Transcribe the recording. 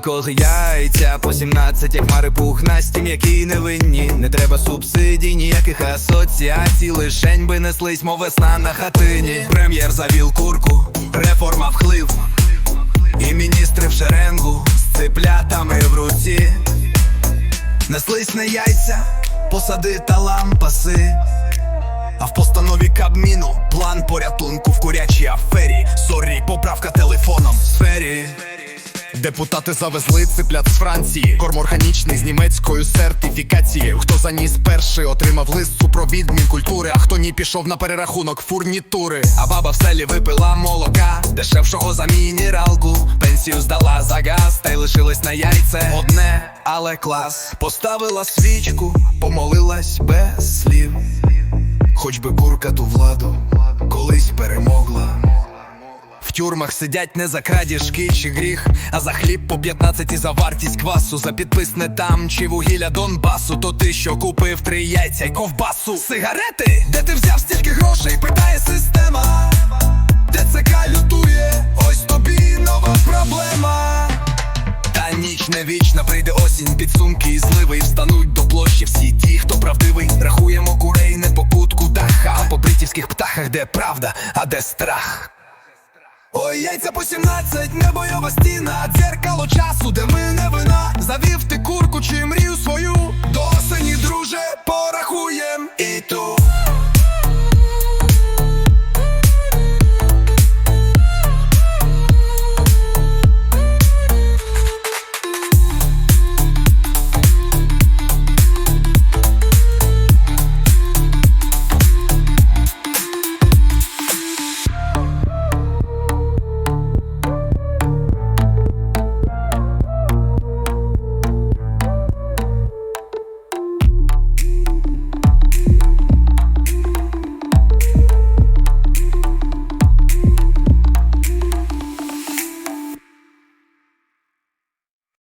кого яйця по 17, як хмари пухнасті, м'які невинні. Не треба субсидій, ніяких асоціацій, лишень би неслись, мов весна на хатині. Прем'єр завів курку, реформа вхлив. І міністри в шеренгу з циплятами в руці. Неслись на яйця, посади та лампаси. А в постанові Кабміну план порятунку в курячій афері. Сорі, поправка телефоном в сфері. Депутати завезли циплят з Франції, корм органічний з німецькою сертифікацією. Хто заніс перший, отримав лист супровід Мінкультури, а хто ні пішов на перерахунок фурнітури. А баба в селі випила молока, дешевшого за мінералку. Пенсію здала за газ, та й лишилась на яйце. Одне, але клас. Поставила свічку, помолилась без слів. Хоч би курка ту владу тюрмах сидять не за крадіжки чи гріх, а за хліб по 15 і за вартість квасу, за підпис не там чи вугілля Донбасу. То ти що купив три яйця й ковбасу. Сигарети? Де ти взяв стільки грошей? Питає система. ТЦК лютує, ось тобі нова проблема. Та ніч не вічна, прийде осінь, підсумки і зливи і встануть до площі всі ті, хто правдивий. Рахуємо курей не по кутку даха, а по бритівських птахах, де правда, а де страх. Ой, яйця по 17, не бойова стіна, дзеркало часу, де ми